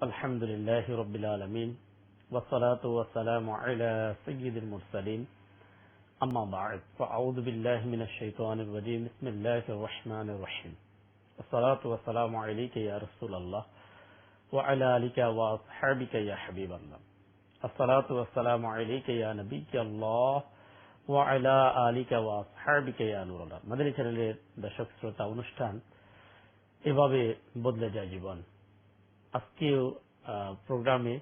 الحمد لله رب العالمين والصلاة والسلام على سيد المرسلين أما بعد فأعوذ بالله من الشيطان الرجيم بسم الله الرحمن الرحيم الصلاة والسلام عليك يا رسول الله وعلى آلك وأصحابك يا حبيب الله الصلاة والسلام عليك يا نبي الله وعلى آلك وأصحابك يا نور الله মাদানী চ্যানেলের দর্শক শ্রোতা অনুষ্ঠান এভাবে বদলে যায় জীবন আজকেও প্রোগ্রামে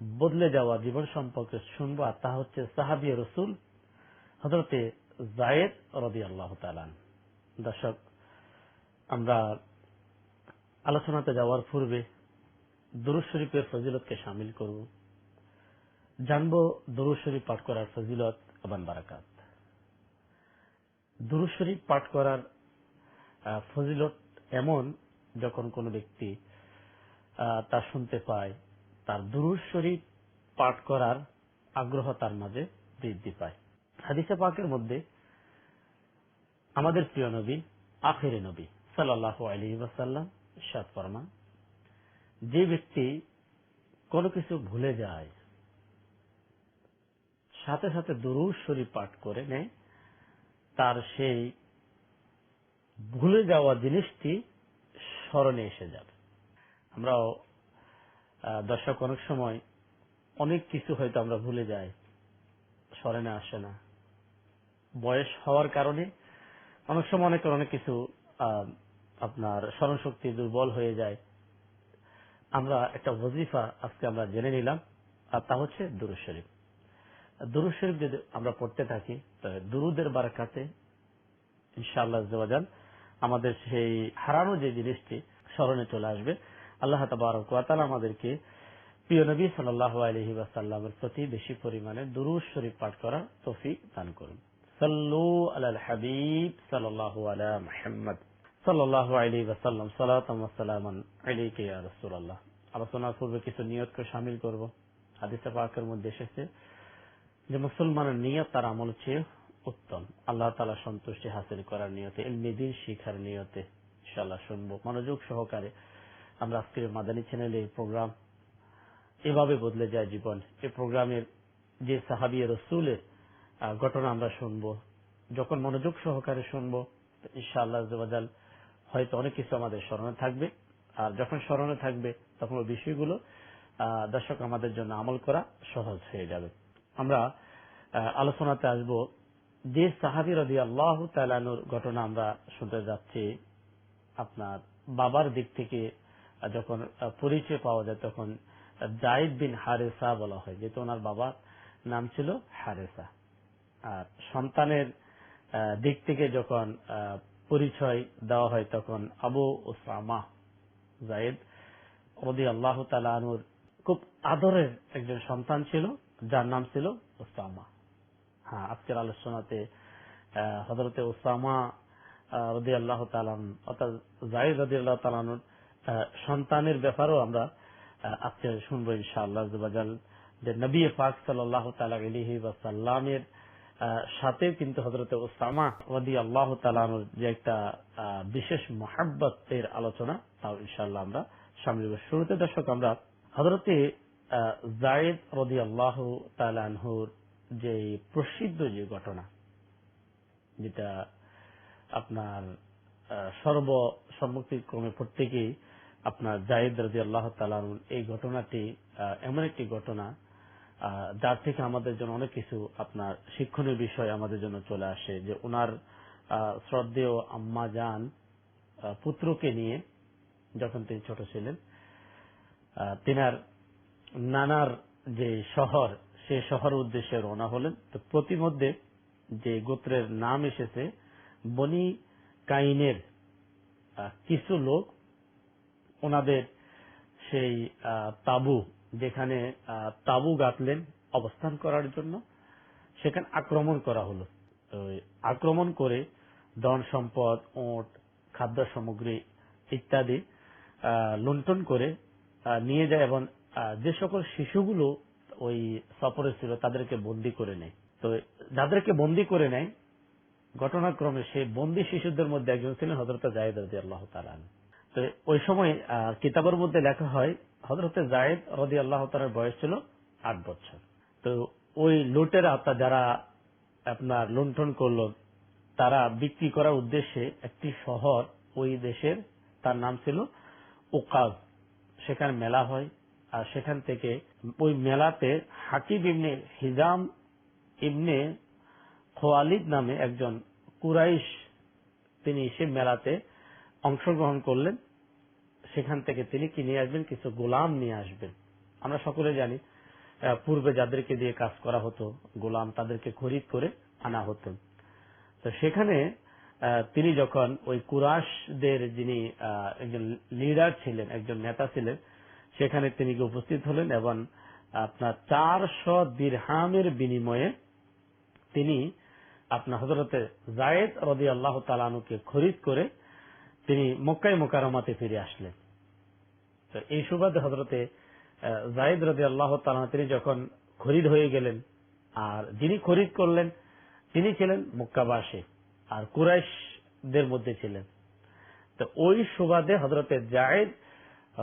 বদলে যাওয়া জীবন সম্পর্কে শুনব, আর তা হচ্ছে সাহাবি রসুল হজরতে জায়েদ রবি আল্লাহ দর্শক, আমরা আলোচনাতে যাওয়ার পূর্বে দুরুদ শরীফের ফজিলতকে সামিল করব। জানব দুরুদ শরীফ পাঠ করার ফজিলত এবং বারাকাত। দুরুদ শরীফ পাঠ করার ফজিলত এমন যখন কোনো ব্যক্তি তা শুনতে পায়। তার দুরুদ শরীফ পাঠ করার আগ্রহ তার মাঝে বৃদ্ধি পায়। হাদিসে পাকের মধ্যে আমাদের প্রিয় নবী, আখেরে নবী সাল্লাহ আলী ওয়াসাল্লাম সাত ফরমান, যে ব্যক্তি কোনো কিছু ভুলে যায়, সাথে সাথে দুরুদ শরীফ পাঠ করে নেয়, তার সেই ভুলে যাওয়া জিনিসটি স্মরণে এসে যাবে। আমরাও দর্শক অনেক সময় অনেক কিছু হয়তো আমরা ভুলে যাই, স্মরণে আসে না। বয়স হওয়ার কারণে অনেক সময় অনেকের অনেক কিছু আপনার স্মরণ শক্তি দুর্বল হয়ে যায়। আমরা একটা ওজিফা আজকে আমরা জেনে নিলাম, আর তা হচ্ছে দুরুদ শরীফ। দুরুদ শরীফ যদি আমরা পড়তে থাকি তবে দুরুদের বারাকাতে ইনশাআল্লাহ আমাদের সেই হারানো যে জিনিসটি স্মরণে চলে আসবে আল্লাহ তাবারক ওয়া আমাদেরকে প্রিয় নবী আলাইহি ওয়াসাল্লামের প্রতি বেশি পরিমাণে দুরূদ শরীফ পাঠ করার তৌফিক দান করুন। সাল্লু আলাল হাবিব সাল্লাল্লাহু আলা আলাইহি ওয়াসাল্লাম। সালাতাম আলোচনার পূর্বে কিছু নিয়তকে করব। হাদিসে পাকের মধ্যে এসেছে যে, মুসলমানের নিয়ত তার আমল চেয়ে উত্তম। আল্লাহ তালা সন্তুষ্টি হাসিল করার নিয়তে এলমিদিন শিখার নিয়তে ইনশাল্লাহ শুনব। মনোযোগ সহকারে আমরা আজকের মাদানী চ্যানেলে এই প্রোগ্রাম এভাবে বদলে যায় জীবন। এই প্রোগ্রামের যে সাহাবি রসুলের ঘটনা আমরা শুনব, যখন মনোযোগ সহকারে শুনব ইনশাআল্লাহ হয়তো অনেক কিছু আমাদের স্মরণে থাকবে। আর যখন স্মরণে থাকবে, তখন ওই বিষয়গুলো দর্শক আমাদের জন্য আমল করা সহজ হয়ে যাবে। আমরা আলোচনাতে আসব যে সাহাবি রদি আল্লাহ তালানুর ঘটনা আমরা শুনতে যাচ্ছি আপনার বাবার দিক থেকে যখন পরিচয় পাওয়া যায় তখন জাইদ বিন হারেসা বলা হয়, যেহেতু ওনার বাবার নাম ছিল হারেসা। আর সন্তানের দিক থেকে যখন পরিচয় দেওয়া হয় তখন আবু ওসামা জায়েদ রদি আল্লাহ তালানুর খুব আদরের একজন সন্তান ছিল, যার নাম ছিল ওসামা হ্যাঁ আজকের আলোচনাতে হজরতে ওসামা রদি আল্লাহ তালান অর্থাৎ জাহিদ রদি আল্লাহ তালানুর সন্তানের ব্যাপারেও আমরা আজকে শুনব ইনশাআল্লাহ জুবাজাল যে নবী পাক সাল্লাহ তালা আলিহি ওয়াসাল্লামের আহ, সাথে কিন্তু হজরতে ওসামা রদি আল্লাহ তালানুর যে একটা বিশেষ মহাব্বতের আলোচনা তাও ইনশাআল্লাহ আমরা সামনে শুরুতে দর্শক আমরা হজরতে জায়েদ রদি আল্লাহ তালানহুর যে প্রসিদ্ধ যে ঘটনা যেটা আপনার আহ, সর্বসম্মতিক্রমে প্রত্যেকেই আপনার জায়েদ রাজি আল্লাহ তালানুর এই ঘটনাটি এমন একটি ঘটনা যার থেকে আমাদের জন্য অনেক কিছু আপনার শিক্ষণীয় বিষয় আমাদের জন্য চলে আসে যে ওনার শ্রদ্ধেয় আম্মা যান পুত্রকে নিয়ে যখন তিনি ছোট ছিলেন তিনার নানার যে শহর, সে শহর উদ্দেশ্যে রওনা হলেন। তো প্রতিমধ্যে যে গোত্রের নাম এসেছে, বনি কাইনের কিছু লোক ওনাদের সেই তাবু, যেখানে তাবু গাঁথলেন অবস্থান করার জন্য, সেখানে আক্রমণ করা হলো। আক্রমণ করে ধন সম্পদ, ওট, খাদ্য সামগ্রী ইত্যাদি লুণ্ঠন করে নিয়ে যায় এবং যে সকল শিশুগুলো ওই সফরে ছিল তাদেরকে বন্দি করে নেয়। তো যাদেরকে বন্দি করে নেয়, ঘটনাক্রমে সেই বন্দি শিশুদের মধ্যে একজন ছিলেন হজরত জাহেদ রাজি আল্লাহ তালান তো ওই সময় কিতাবের মধ্যে লেখা হয় হজরতে জায়েদ রদি আল্লাহ বয়স ছিল আট বছর। তো ওই লুটেরা অর্থাৎ যারা আপনার লুণ্ঠন করল, তারা বিক্রি করার উদ্দেশ্যে একটি শহর ওই দেশের, তার নাম ছিল ওকাজ সেখানে মেলা হয়, আর সেখান থেকে ওই মেলাতে হাকিব ইবনে হিজাম ইবনে খোয়ালিদ নামে একজন কুরাইশ, তিনি সে মেলাতে অংশগ্রহণ করলেন, সেখান থেকে তিনি কি নিয়ে আসবেন? কিছু গোলাম নিয়ে আসবেন। আমরা সকলে জানি পূর্বে যাদেরকে দিয়ে কাজ করা হতো, গোলাম তাদেরকে খরিদ করে আনা হতো। তো সেখানে তিনি যখন ওই কুরাশদের যিনি একজন লিডার ছিলেন, একজন নেতা ছিলেন, সেখানে তিনি উপস্থিত হলেন এবং আপনার চারশো দিরহামের বিনিময়ে তিনি আপনার হজরতে জায়েদ রদি আল্লাহ তালানুকে খরিদ করে তিনি মক্কাই মোকারমাতে ফিরে আসলেন। তো এই সুবাদে হজরতে জাহিদ রদি আল্লাহ তালান তিনি যখন খরিদ হয়ে গেলেন, আর যিনি খরিদ করলেন, তিনি ছিলেন মক্কাবাসী আর কুরাইশদের মধ্যে ছিলেন। তো ওই সুবাদে হজরতে জায়েদ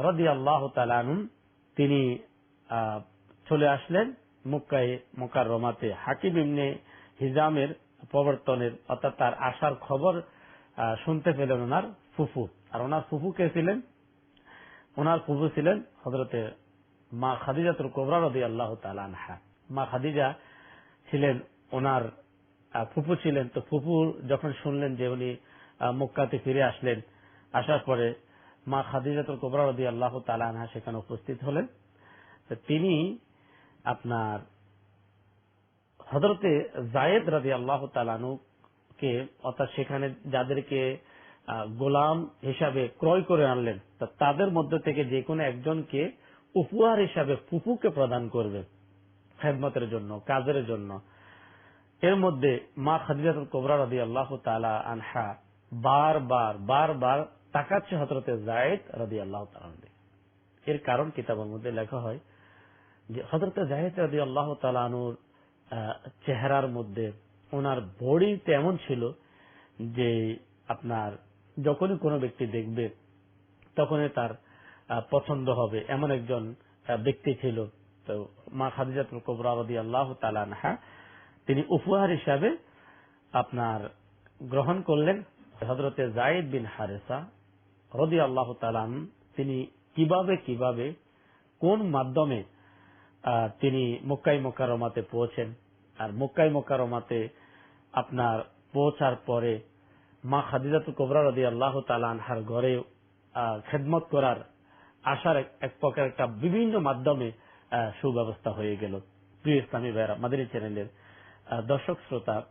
রদি আল্লাহ তালানুন তিনি চলে আসলেন মক্কায় মোকার রমাতে হাকিম ইমনে হিজামের প্রবর্তনের অর্থাৎ তার আসার খবর শুনতে পেলেন ওনার। ফুফু আর ওনার ফুফু কে ছিলেন? ওনার ফুফু ছিলেন হজরতে মা খাদিজাতুল কোবরা রদি আল্লাহ তালানহা মা খাদিজা ছিলেন ওনার ফুফু ছিলেন। তো ফুফু যখন শুনলেন যে উনি মক্কাতে ফিরে আসলেন, আসার পরে মা খাদিজাতুল কোবরা রদি আল্লাহ তালানহা সেখানে উপস্থিত হলেন। তিনি আপনার হজরতে জায়েদ রাজি আল্লাহ তালানুকে অর্থাৎ সেখানে যাদেরকে গোলাম হিসাবে ক্রয় করে আনলেন তাদের মধ্য থেকে যে কোনো একজনকে উপহার হিসাবে ফুফুকে প্রদান করবে খেদমতের জন্য, কাজের জন্য। এর মধ্যে মা খাদিজাতুল কোবরা রাদি আল্লাহ তালা আনহা বারবার বারবার তাকাচ্ছে হজরতে জায়েদ রাদি আল্লাহ তালান এর কারণ কিতাবের মধ্যে লেখা হয় যে হজরতে জাহেদ রাদি আল্লাহ তালানুর চেহারার মধ্যে ওনার বডি তেমন ছিল যে আপনার যখনই কোনো ব্যক্তি দেখবে, তখনই তার পছন্দ হবে। এমন একজন ব্যক্তি ছিল, তো মা খাদিজাতুল কোবরা রদি আল্লাহ তালানহা তিনি উপহার হিসাবে আপনার গ্রহণ করলেন। হজরতে জায়েদ বিন হারেসা রদি আল্লাহ তালান তিনি কীভাবে কীভাবে, কোন মাধ্যমে তিনি মক্কাই মোকারমাতে পৌঁছেন। আর মক্কাই মোকারমাতে আপনার পৌঁছার পরে মা খাদিজাতুল কোবরা রদি আল্লাহ তালানহার ঘরে খেদমত করার আসার এক- প্রকার একটা বিভিন্ন মাধ্যমে সুব্যবস্থা হয়ে গেল। প্রিয় ইসলামী ভাইরা মাদানী চ্যানেলের দর্শক শ্রোতা,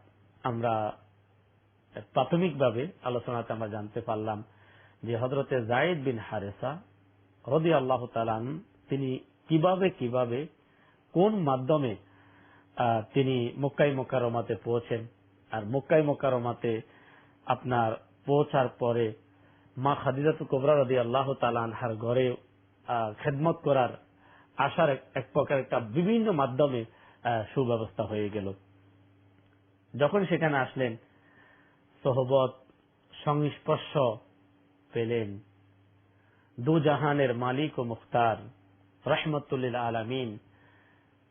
আমরা প্রাথমিকভাবে আলোচনাতে আমরা জানতে পারলাম যে হজরতে জায়েদ বিন হারেসা রদি আল্লাহ তালান তিনি কীভাবে কীভাবে, কোন মাধ্যমে তিনি মক্কাই মোকারমাতে পৌঁছেন? আর মক্কাই মোকারমাতে আপনার পৌঁছার পরে মা খাদিজাতু কোবরা রদি আল্লাহ তালানহার ঘরে খেদমত করার আসার এক- প্রকার একটা বিভিন্ন মাধ্যমে সুব্যবস্থা হয়ে গেল। যখন সেখানে আসলেন, সোহবত সংস্পর্শ পেলেন। দু জাহানের মালিক ও মুখতার, রহমতুল্লিল আলামিন,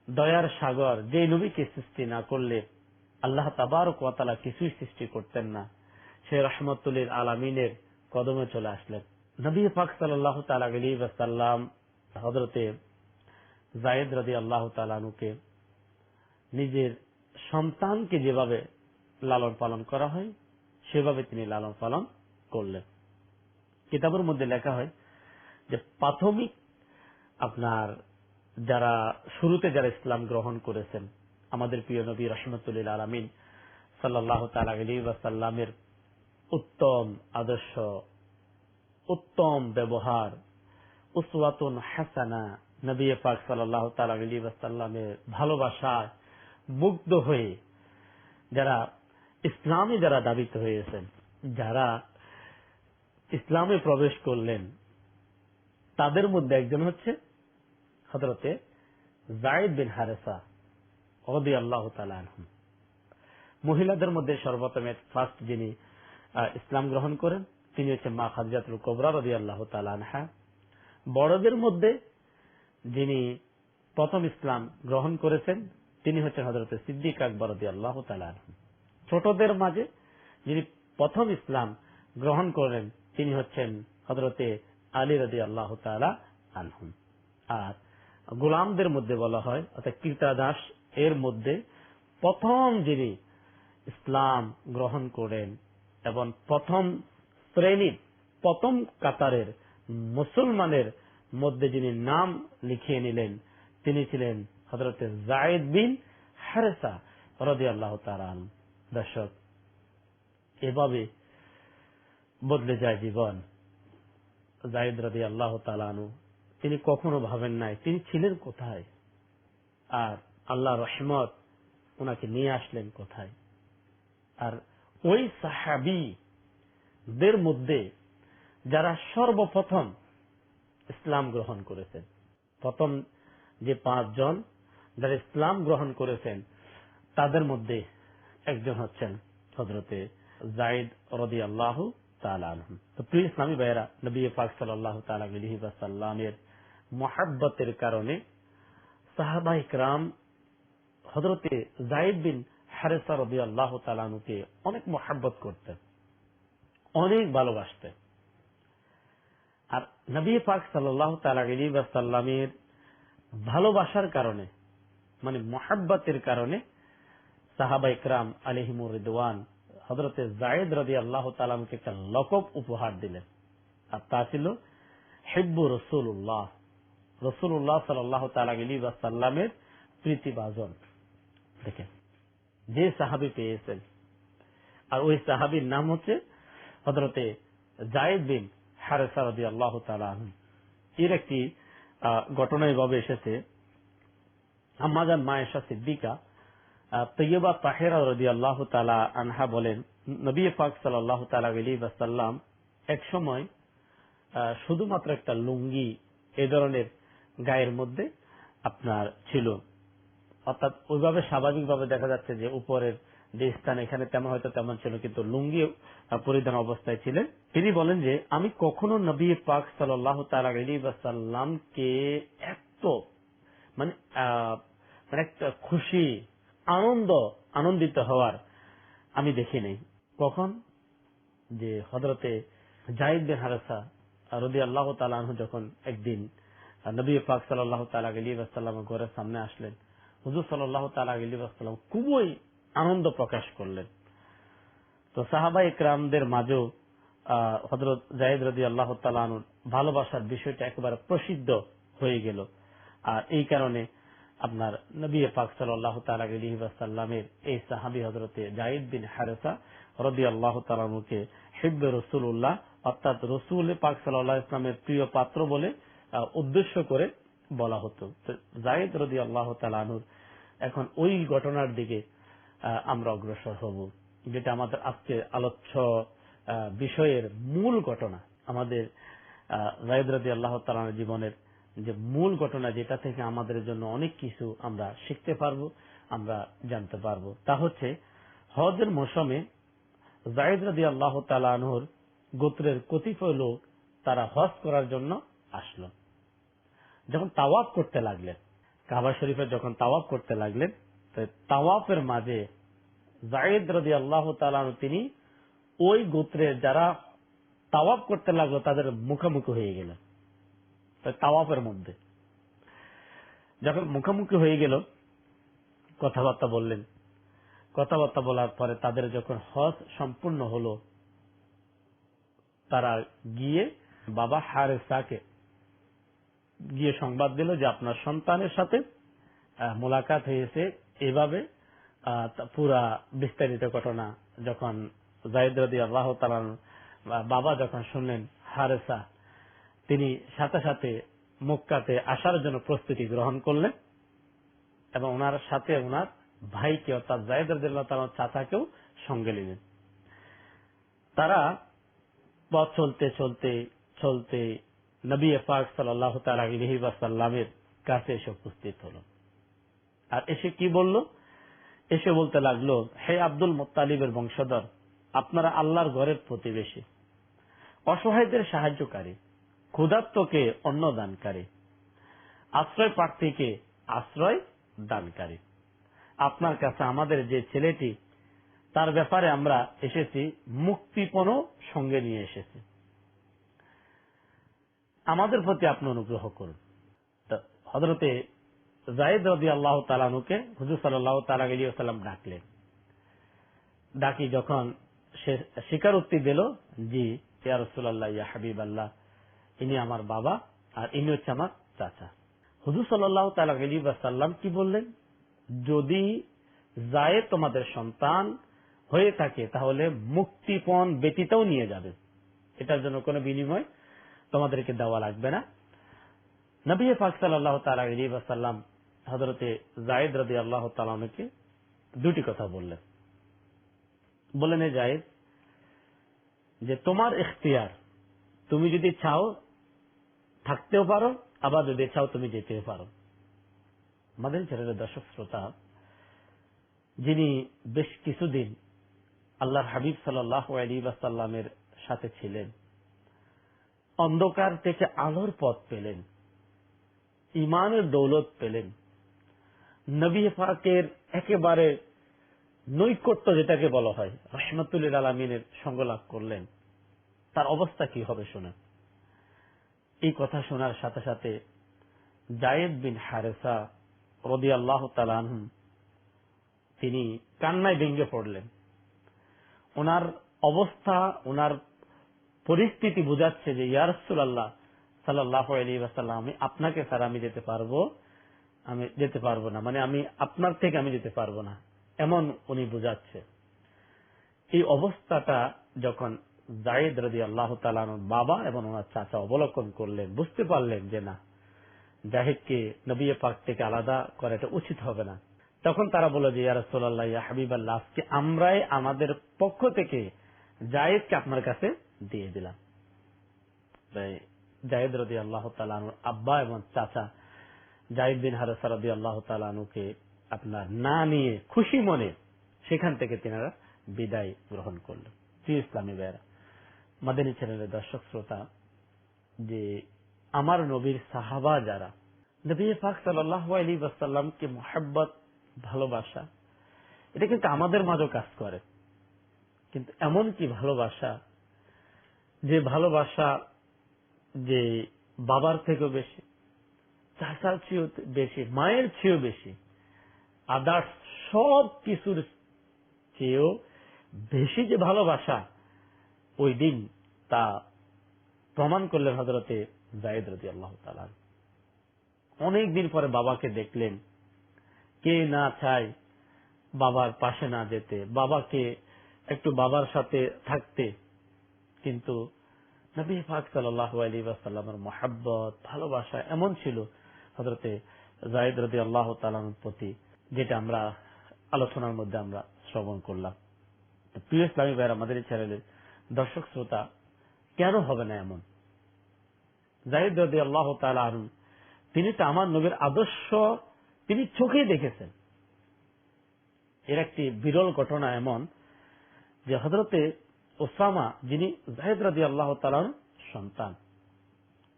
দয়ার সাগর, যে নবীকে সৃষ্টি না করলে আল্লাহ তাবার কোয়াতালা কিছুই সৃষ্টি করতেন না। সে রহমতুল্লিল আলামিনের কদমে চলে আসলেন। নবী পাক সাল্লাহ তালাম হজরতে জায়েদ রদি আল্লাহ তালানুকে নিজের সন্তানকে যেভাবে লালন পালন করা হয়, সেভাবে তিনি লালন পালন করলেন। কিতাবের মধ্যে লেখা হয় যে প্রাথমিক আপনার যারা শুরুতে যারা ইসলাম গ্রহণ করেছেন, আমাদের প্রিয় নবী রহমতুল্লিল আলমিন সাল্লাহ তালামের উত্তম আদর্শ, উত্তম ব্যবহার, উসওয়াতুন হাসানা, নবী পাক সাল্লাহ তালামের ভালোবাসায় মুগ্ধ হয়ে যারা ইসলামে যারা দাবিত হয়েছেন, যারা ইসলামে প্রবেশ করলেন, তাদের মধ্যে একজন হচ্ছে হজরতে জায়দ বিন হারেসা রবি আল্লাহ তালাহম মহিলাদের মধ্যে সর্বপ্রথমে ফার্স্ট যিনি ইসলাম গ্রহণ করেন। তিনি হচ্ছেন মা খাদিজাতুল কোবরা রদি আল্লাহ আনহা। বড়দের মধ্যে যিনি প্রথম ইসলাম গ্রহণ করেছেন, তিনি হচ্ছেন হজরত সিদ্দিক আকবর রদি আল্লাহ ছোটদের মাঝে যিনি প্রথম ইসলাম গ্রহণ করেন, তিনি হচ্ছেন হজরতে আলী রদি আল্লাহ তালা আনহুম আর গোলামদের মধ্যে বলা হয়, অর্থাৎ কীর্তাদাস এর মধ্যে প্রথম যিনি ইসলাম গ্রহণ করেন এবং প্রথম শ্রেণির, প্রথম কাতারের মুসলমানের মধ্যে যিনি নাম লিখিয়ে নিলেন, তিনি ছিলেন হজরত জায়দ বিন হারেসা রদি আল্লাহ দর্শক, এভাবে বদলে যায় জীবন। জায়দ রদি আল্লাহ তালানু তিনি কখনো ভাবেন নাই, তিনি ছিলেন কোথায়? আর আল্লাহ রহমত ওনাকে নিয়ে আসলেন কোথায়? আর ওই সাহাবি দের মধ্যে যারা সর্বপ্রথম ইসলাম গ্রহণ করেছেন। প্রথম যে পাঁচজন যারা ইসলাম গ্রহণ করেছেন, তাদের মধ্যে একজন হচ্ছেন হজরতে জাইদ রদি আল্লাহ তো প্রিয় ইসলামী ভাইয়েরা, নবী পাক সাল্লাহ তালামের মহাব্বতের কারণে সাহাবাহিক রাম হজরতে জাইদ বিন হারেসা রবি আল্লাহ তালানুকে অনেক মহাব্বত করতেন, অনেক ভালোবাসতেন। আর নবী পাক সাল্লাহ তালামের ভালোবাসার কারণে মানে মহাব্বতের কারণে সাহাবা ইকরাম আলিহিমুর রিদওয়ান হজরতে জায়েদ রদি আল্লাহ তালামকে একটা লকব উপহার দিলেন। আর তা ছিল হেব্বু রসুল্লাহ রসুল্লাহ সাল্লাহ তালামের প্রীতিভাজন। দেখেন যে সাহাবি পেয়েছেন। আর ওই সাহাবির নাম হচ্ছে হজরতে জায়েদ বিন হারেসা রদি আল্লাহ এর একটি ঘটনা এভাবে এসেছে। আমাজান মায়েশা সিদ্দিকা তৈয়বা তাহেরা রদি আল্লাহ তালা আনহা বলেন, নবী পাক সাল্লাহ তালা আলী বাসাল্লাম এক সময় শুধুমাত্র একটা লুঙ্গি এ ধরনের গায়ের মধ্যে আপনার ছিল। অর্থাৎ ওইভাবে স্বাভাবিকভাবে দেখা যাচ্ছে যে উপরের যে স্থান এখানে তেমন হয়তো তেমন ছিল, কিন্তু লুঙ্গি পরিধান অবস্থায় ছিলেন। তিনি বলেন যে, আমি কখনো নবী পাক সাল্লাহ তালামকে এত মানে মানে একটা খুশি, আনন্দ, আনন্দিত হওয়ার আমি দেখি নেই। কখন? যে হজরতে জাহিদ বিন হারাসা রদি আল্লাহ তালাহ যখন একদিন নবী পাক সাল্লাহ তালা আলী আসাল্লাম ঘরের সামনে আসলেন হুজুর সাল্লাহ তালা আলী আসাল্লাম খুবই আনন্দ প্রকাশ করলেন। তো সাহাবা ইকরামদের মাঝেও হজরত জাহিদ রদি আল্লাহ তালানুর ভালোবাসার বিষয়টা একেবারে প্রসিদ্ধ হয়ে গেল। আর এই কারণে আপনার নবী পাক সাল্লাহ তালামের এই সাহাবি হজরতে জাহিদ বিন হারেসা রদি আল্লাহ তালানুকে হিব্বে রসুল্লাহ অর্থাৎ রসুল পাক সাল্লাহ ইসলামের প্রিয় পাত্র বলে উদ্দেশ্য করে বলা হতো। জায়েদ রদি আল্লাহ তালানুর এখন ওই ঘটনার দিকে আমরা অগ্রসর হব, যেটা আমাদের আজকে আলোচ্য বিষয়ের মূল ঘটনা, আমাদের জায়েদ রদি আল্লাহ তালানোর জীবনের যে মূল ঘটনা, যেটা থেকে আমাদের জন্য অনেক কিছু আমরা শিখতে পারব, আমরা জানতে পারব, তা হচ্ছে হজের মৌসুমে জায়েদ রদি আল্লাহ তালানুর গোত্রের কতিপয় লোক তারা হজ করার জন্য আসলো। যখন তাওয়াফ করতে লাগলেন কাবা শরীফে যখন তাওয়াফ করতে লাগলেন তাওয়াফের মাঝে জায়েদ রদি আল্লাহ তিনি ওই গোত্রের যারা তাওয়াফ করতে লাগল, তাদের মুখোমুখি হয়ে গেলেন। তাওয়াফের মধ্যে যখন মুখোমুখি হয়ে গেল, কথাবার্তা বললেন। কথাবার্তা বলার পরে তাদের যখন হজ সম্পূর্ণ হলো, তারা গিয়ে বাবা হারেসাকে গিয়ে সংবাদ দিল যে আপনার সন্তানের সাথে মোলাকাত হয়েছে। এভাবে পুরা বিস্তারিত ঘটনা যখন জাহিদ রদি আল্লাহ তালান বাবা যখন শুনলেন হারেসা, তিনি সাথে সাথে মক্কাতে আসার জন্য প্রস্তুতি গ্রহণ করলেন এবং ওনার সাথে ওনার ভাইকে, অর্থাৎ জাহিদ রদিল্লাহ তালার চাচাকেও সঙ্গে নিলেন। তারা পথ চলতে চলতে চলতে নবী পাক সাল্লাহ তালাহিবাসাল্লামের কাছে এসে উপস্থিত হল। আর এসে কি বলল? এসে বলতে লাগল, হে আব্দুল মোত্তালিবের বংশধর, আপনারা আল্লাহর ঘরের প্রতিবেশী, অসহায়দের সাহায্যকারী ক্ষুধাত্মকে অন্ন দানকারী, আশ্রয় প্রার্থীকে আশ্রয় দানকারী। আপনার কাছে আমাদের যে ছেলেটি, তার ব্যাপারে আমরা এসেছি মুক্তিপণ সঙ্গে নিয়ে এসেছি। আমাদের প্রতি আপনি অনুগ্রহ করুন। হজরতে জায়েদ রদি আল্লাহ তালানুকে হুজুর সাল্লাহ তালা তালাম ডাকলেন। ডাকি যখন সে স্বীকারোক্তি দিল, জি, ইয়া রসুল্লাহ ইয়া হাবিব আল্লাহ ইনি আমার বাবা আর ইনি হচ্ছে আমার চাচা। হুজুর সাল্লাহ তালাম কি বললেন? যদি জায়েদ তোমাদের সন্তান হয়ে থাকে, তাহলে মুক্তিপণ ব্যতীতও নিয়ে যাবে। এটার জন্য কোনো বিনিময় তোমাদেরকে দেওয়া লাগবে না। নবী পাক সাল্লাহ তালাম হজরতে জায়েদ রদি আল্লাহ তালামকে দুটি কথা বললেন। বললেন, এ জায়েদ যে তোমার এখতিয়ার তুমি যদি চাও থাকতেও পারো, আবার যদি চাও তুমি যেতেও পারো। আমাদের ছেলের দর্শক শ্রোতা, যিনি বেশ কিছুদিন আল্লাহর হাবিব সাল্লাহ আলী সাল্লামের সাথে ছিলেন অন্ধকার থেকে আলোর পথ পেলেন, ইমানের দৌলত পেলেন। নবী পাকের একেবারে নৈকট্য যেটাকে বলা হয়, রহমতুল্লিল আলমিনের সঙ্গ লাভ করলেন, তার অবস্থা কি হবে শোনা। এই কথা শোনার সাথে সাথে জায়েদ বিন হারেসা রদি আল্লাহ তিনি কান্নায় ভেঙ্গে পড়লেন। ওনার অবস্থা, ওনার পরিস্থিতি বুঝাচ্ছে যে ইয়ারসুল আল্লাহ সাল্লাহ আমি আপনাকে স্যার আমি যেতে পারব, আমি যেতে পারব না। মানে আমি আপনার থেকে আমি যেতে পারব না, এমন উনি বুঝাচ্ছে। এই অবস্থাটা যখন জায়েদ রদি আল্লাহ বাবা এবং ওনার চাচা অবলোকন করলেন, বুঝতে পারলেন যে, না জাহিদকে নবী পাক থেকে আলাদা করা এটা উচিত হবে না। তখন তারা বলে যে ইয়ারসোল্লাহ ইয়া হাবিব আল্লাহ আমরাই আমাদের পক্ষ থেকে জায়েদকে আপনার কাছে দিয়ে দিলাম। জায়েদ রদি আল্লাহ তালানুর আব্বা এবং চাচা জাহিদ বিন হারেসা রদি আল্লাহ তালানুকে আপনার না নিয়ে খুশি মনে সেখান থেকে তিনারা বিদায় গ্রহণ করলেন। প্রিয় ইসলামী বেড়া মাদানী চ্যানেলের দর্শক শ্রোতা, যে আমার নবীর সাহাবা যারা, নবী পাক সাল্লাহ মোহাব্বত, ভালোবাসা, এটা কিন্তু আমাদের মাঝেও কাজ করে। কিন্তু এমন কি ভালোবাসা যে ভালোবাসা যে বাবার থেকেও বেশি চাচার চেয়েও বেশি, মায়ের চেয়েও বেশি আদার্স সব কিছুর চেয়েও বেশি যে ভালোবাসা, ওই দিন তা প্রমাণ করলেন হজরতে জায়দ রাজি আল্লাহ তালান অনেক দিন পরে বাবাকে দেখলেন, কে না চায় বাবার পাশে না যেতে, বাবাকে একটু বাবার সাথে থাকতে। কিন্তু নবী ফাক সাল্লাহ আলী ওয়াসাল্লামের মহাব্বত, ভালোবাসা এমন ছিল হজরতে জায়দ রদি আল্লাহ তালার প্রতি, যেটা আমরা আলোচনার মধ্যে আমরা শ্রবণ করলাম। প্রিয় ইসলামী ভাইয়ের, আমাদের চ্যানেলের দর্শক শ্রোতা, কেন হবে না এমন? জাহিদ রদি আল্লাহ তালন তিনি তো আমার নবীর আদর্শ তিনি চোখেই দেখেছেন। এর একটি বিরল ঘটনা এমন যে হজরতে ওসামা যিনি জাহেদ রাজি আল্লাহ তালার সন্তান।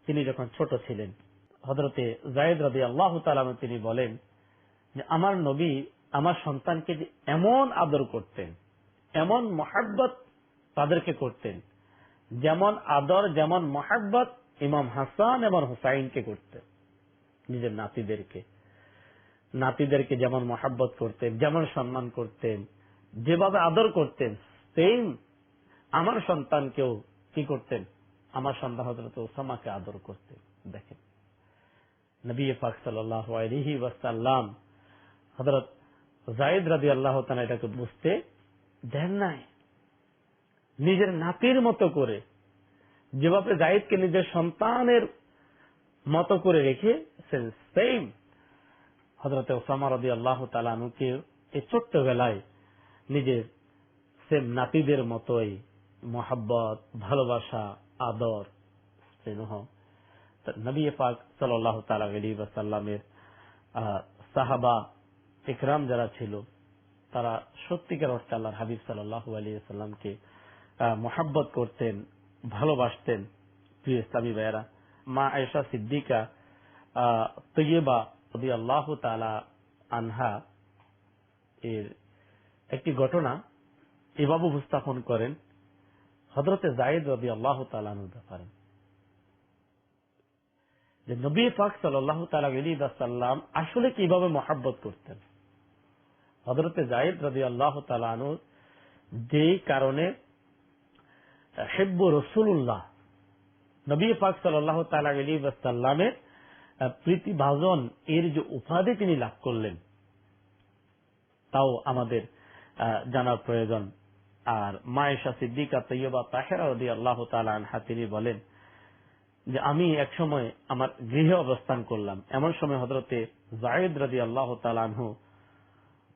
তিনি যখন ছোট ছিলেন হজরতে জাহেদ রাজি আল্লাহ তালাম তিনি বলেন যে, আমার নবী আমার সন্তানকে যে এমন আদর করতেন, এমন মহাব্বত তাদেরকে করতেন, যেমন আদর, যেমন মহাব্বত ইমাম হাসান এবং হুসাইনকে করতেন, নিজের নাতিদেরকে। নাতিদেরকে যেমন মহাব্বত করতেন, যেমন সম্মান করতেন, যেভাবে আদর করতেন সেম আমার সন্তানকেও কি করতেন? আমার সন্তান হজরত ওসামাকে আদর করতেন। দেখেন। নবী পাক সাল্লাহি ওয়াসাল্লাম হজরত জায়দ রাজি আল্লাহ এটাকে বুঝতে দেন নাই। নিজের নাতির মতো করে যেভাবে জাহিদকে নিজের সন্তানের মতো করে রেখে সেম হজরত ওসামা রদি আল্লাহ তালানুকে এই ছোট্ট বেলায় নিজের সেম নাতিদের মতোই মোহাব্বত, ভালোবাসা, আদর, স্নেহ। নবী পাক সাল্লাহ তালা আলী ওয়াসাল্লামের সাহাবা ইকরাম যারা ছিল, তারা সত্যিকার অর্থে আল্লাহর হাবিব সাল্লাহ আলী সাল্লামকে মহাব্বত করতেন, ভালোবাসতেন, প্রিয় ইসলামী ভাইয়েরা। মা আয়েশা সিদ্দিকা তৈয়বা রদি আল্লাহ তালা আনহা এর একটি ঘটনা এভাবে উপস্থাপন করেন। হজরতে জায়েদ রবি আল্লাহ তালানুর ব্যাপারে যে নবী পাক সাল্লাহ তালা সাল্লাম আসলে কীভাবে মহাব্বত করতেন? হজরতে জায়েদ রবি আল্লাহ তালানুর যেই কারণে হেব্বু রসুল্লাহ নবী পাক সাল্লাহ তালা আলী সাল্লামের প্রীতিভাজন এর যে উপাধি তিনি লাভ করলেন, তাও আমাদের জানার প্রয়োজন। আর মায়েশা সিদ্দিকা তৈয়বা তাহেরা রদি আল্লাহ আনহা তিনি বলেন যে আমি এক সময় আমার গৃহে অবস্থান করলাম। এমন সময় হজরতে জায়েদ রদি আল্লাহ তালানহু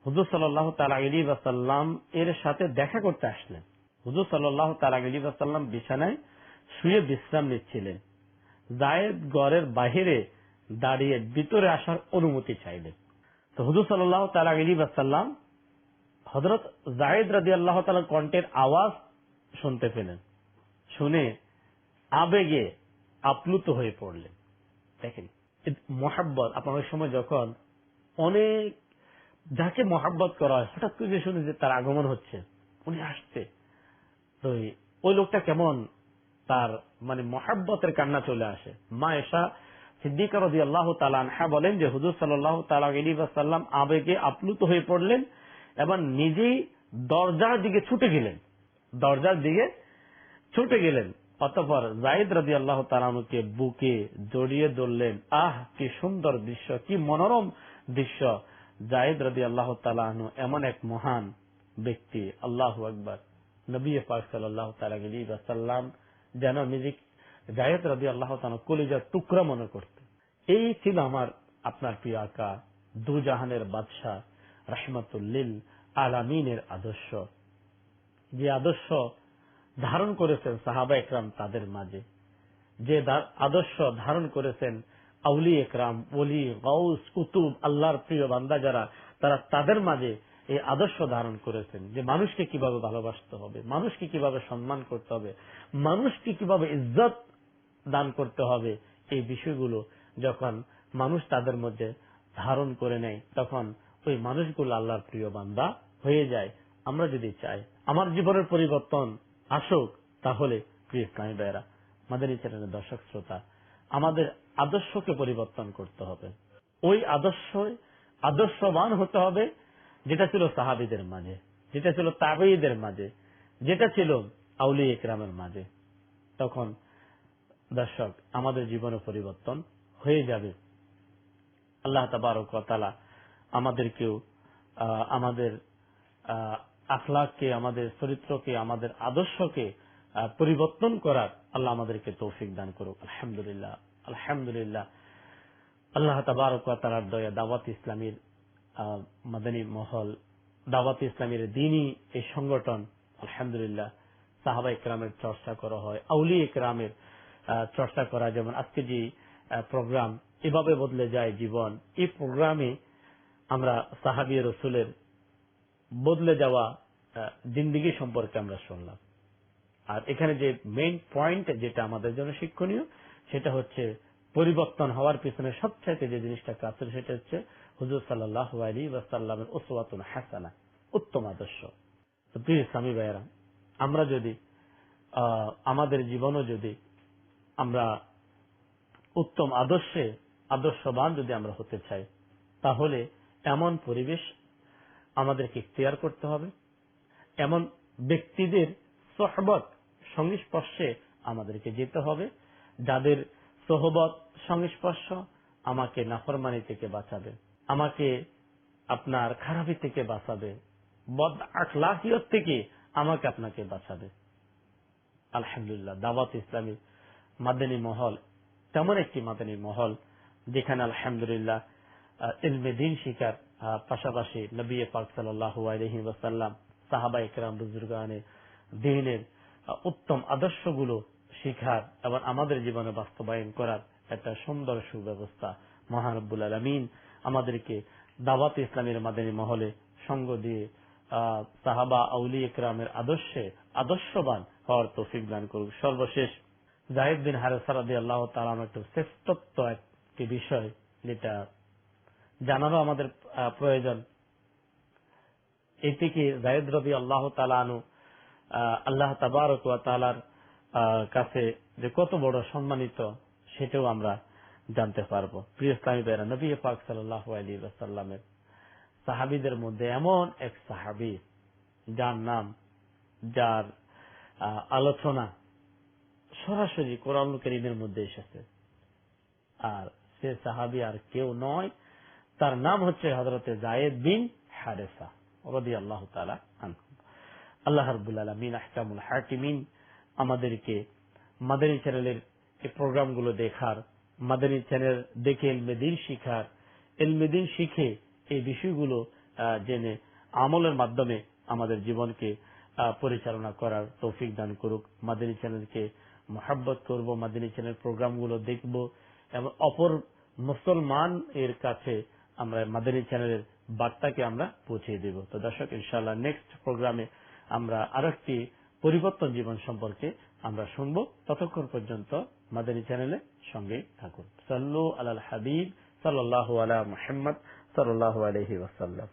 হুজুর সাল্লাহ তালা এর সাথে দেখা করতে আসলেন। হুজুর সাল্লাহ তালা বিছানায় শুয়ে বিশ্রাম নিচ্ছিলেন। জায়েদ গড়ের বাহিরে দাঁড়িয়ে ভিতরে আসার অনুমতি চাইলেন। তো হুজুর সাল্লাহ তালা আলী হজরত জায়েদ রাজি আল্লাহ তালা কণ্ঠের আওয়াজ শুনতে পেলেন। শুনে আবেগে আপ্লুত হয়ে পড়লেন। দেখেন মহাব্বত আপনার ওই সময় যখন অনেক, যাকে মহাব্বত করা হয়, হঠাৎ করে শুনে যে তার আগমন হচ্ছে, উনি আসছে তো ওই লোকটা কেমন, তার মানে মহাব্বতের কান্না চলে আসে। মা এসা সিদ্দিকা রদি আল্লাহ তালানহা বলেন যে, হুজুর সাল্লাহ তালা সাল্লাম আবেগে আপ্লুত হয়ে পড়লেন। এবং নিজেই দরজার দিকে ছুটে গেলেন। দরজার দিকে ছুটে গেলেন। অতপর জাইদ রাজি আল্লাহ তালানুকে বুকে জড়িয়ে ধরলেন। আহ, কি সুন্দর দৃশ্য, কি মনোরম দৃশ্য। জাইদ রাজি আল্লাহ তালাহনু এমন এক মহান ব্যক্তি, আল্লাহ আকবর। নবী পাক সাল্লাহ তালাম যেন নিজে জায়দ রাজি আল্লাহ তালা কলিজার টুকরা মনে করতে এই ছিল আমার, আপনার প্রিয় আকা, দুজাহানের বাদশাহ। রহমতুল্লিল আলামিনের আদর্শ। যে আদর্শ ধারণ করেছেন সাহাবা একরাম তাদের মাঝে। যে আদর্শ ধারণ করেছেন আউলি একরাম, ওলি গৌস কুতুব, আল্লাহর প্রিয় বান্দা যারা, তারা তাদের মাঝে এই আদর্শ ধারণ করেছেন। যে মানুষকে কীভাবে ভালোবাসতে হবে, মানুষকে কীভাবে সম্মান করতে হবে, মানুষকে কীভাবে ইজ্জত দান করতে হবে, এই বিষয়গুলো যখন মানুষ তাদের মধ্যে ধারণ করে নেয়, তখন ওই মানুষগুলো আল্লাহর প্রিয় বান্দা হয়ে যায়। আমরা যদি চাই আমার জীবনের পরিবর্তন আসুক, তাহলে প্রিয় ইসলামী ভাইয়েরা মাদানী চ্যানেলের দর্শক শ্রোতা, আমাদের আদর্শকে পরিবর্তন করতে হবে। ওই আদর্শ আদর্শবান হতে হবে, যেটা ছিল সাহাবিদের মাঝে, যেটা ছিল তাবেইদের মাঝে, যেটা ছিল আউলি একরামের মাঝে। তখন দর্শক, আমাদের জীবনে পরিবর্তন হয়ে যাবে। আল্লাহ তাবারক তাআলা আমাদেরকেও আমাদের আখলাককে, আমাদের চরিত্রকে, আমাদের আদর্শকে পরিবর্তন করার আল্লাহ আমাদেরকে তৌফিক দান করুক। আলহামদুলিল্লাহ আলহামদুলিল্লাহ। আল্লাহ তাবারক ওয়া তাআলার দয়া দাওয়াত ইসলামীর মাদানী মহল, দাওয়াত ইসলামীর দিনই এই সংগঠন, আলহামদুলিল্লাহ, সাহাবা ইকরামের চর্চা করা হয় আউলি ইকরামের চর্চা করা যেমন আজকে যে প্রোগ্রাম এভাবে বদলে যায় জীবন, এই প্রোগ্রামে আমরা সাহাবি রসুলের বদলে যাওয়া জিন্দিগি সম্পর্কে আমরা শুনলাম। আর এখানে যে মেইন পয়েন্ট যেটা আমাদের জন্য শিক্ষণীয়, সেটা হচ্ছে পরিবর্তন হওয়ার পিছনে সবচাইতে যে জিনিসটা কাজ সেটা হচ্ছে হুজুর সাল্লাহ আলী ওয়াসাল্লামের ওসওয়াতুন হাসানা, উত্তম আদর্শ। প্রিয় ইসলামী ভাইয়েরা, আমরা যদি আমাদের জীবনও যদি আমরা উত্তম আদর্শে, আদর্শবান যদি আমরা হতে চাই, তাহলে এমন পরিবেশ আমাদেরকে ইখতিয়ার করতে হবে। এমন ব্যক্তিদের সহবত, সংস্পর্শে আমাদেরকে যেতে হবে। যাদের সহবত, সংস্পর্শ আমাকে নাফরমানি থেকে বাঁচাবে, আমাকে আপনার খারাপি থেকে বাঁচাবে, বদ আখলাহিয়ত থেকে আমাকে আপনাকে বাঁচাবে। আলহামদুলিল্লাহ, দাওয়াত ইসলামী মাদানী মহল, তেমন একটি মাদানী মহল, যেখানে আলহামদুলিল্লাহ ইলমে দিন শিকার পাশাপাশি নবী পাক সাল্লাহ আলহি সাহাবা ইকরাম বুজুর্গানের দিনের উত্তম আদর্শগুলো শিখার এবং আমাদের জীবনে বাস্তবায়ন করার একটা সুন্দর সুব্যবস্থা মহানব্বুল আলমিন আমাদেরকে দাওয়াত ইসলামের মাদানী মহলে সঙ্গ দিয়ে সাহাবা আউলি ইকরামের আদর্শে আদর্শবান হওয়ার তৌফিক দান করুক। সর্বশেষ, জাহিদ বিন হারেসা রাদি আল্লাহ তালাম একটা শ্রেষ্ঠত্ব একটি বিষয় যেটা জানারও আমাদের প্রয়োজন। এটিকে জাহিদ রবি আল্লাহ তালানু আল্লাহ তাবারক তালার কাছে যে কত বড় সম্মানিত, সেটাও আমরা জানতে পারব। প্রিয় ইসলামী বেরা নবী পাক সাল্লাহ আলী সাল্লামের সাহাবিদের মধ্যে এমন এক সাহাবি, যার নাম, যার আলোচনা সরাসরি কোরআন করিমের মধ্যে এসেছে। আর সে সাহাবি আর কেউ নয় তার নাম হচ্ছে হজরতে জায়েদ বিন হারেসা রবি আল্লাহ আল্লাহ রবুল আলমিন আহকামুল হাকিমিন আমাদেরকে মাদানী চ্যানেলের এই প্রোগ্রামগুলো দেখার, মাদানী চ্যানেল দেখে এলমেদিন শিখার এলমেদিন শিখে এই বিষয়গুলো জেনে আমলের মাধ্যমে আমাদের জীবনকে পরিচালনা করার তৌফিক দান করুক। মাদানী চ্যানেলকে মোহাব্বত করব, মাদানী চ্যানেল প্রোগ্রামগুলো দেখব এবং অপর মুসলমান এর কাছে আমরা মাদানী চ্যানেলের বার্তাকে আমরা পৌঁছে দেব। তো দর্শক, ইনশাআল্লাহ নেক্সট প্রোগ্রামে আমরা আরেকটি পরিবর্তন জীবন সম্পর্কে আমরা শুনব। ততক্ষণ পর্যন্ত মাদানী চ্যানেলে সঙ্গে থাকুন। সাল্লু আলাল হাবিব সাল্লাহ আলা মোহাম্মদ সাল্লাহ আলহি ওয়াসাল্লাম।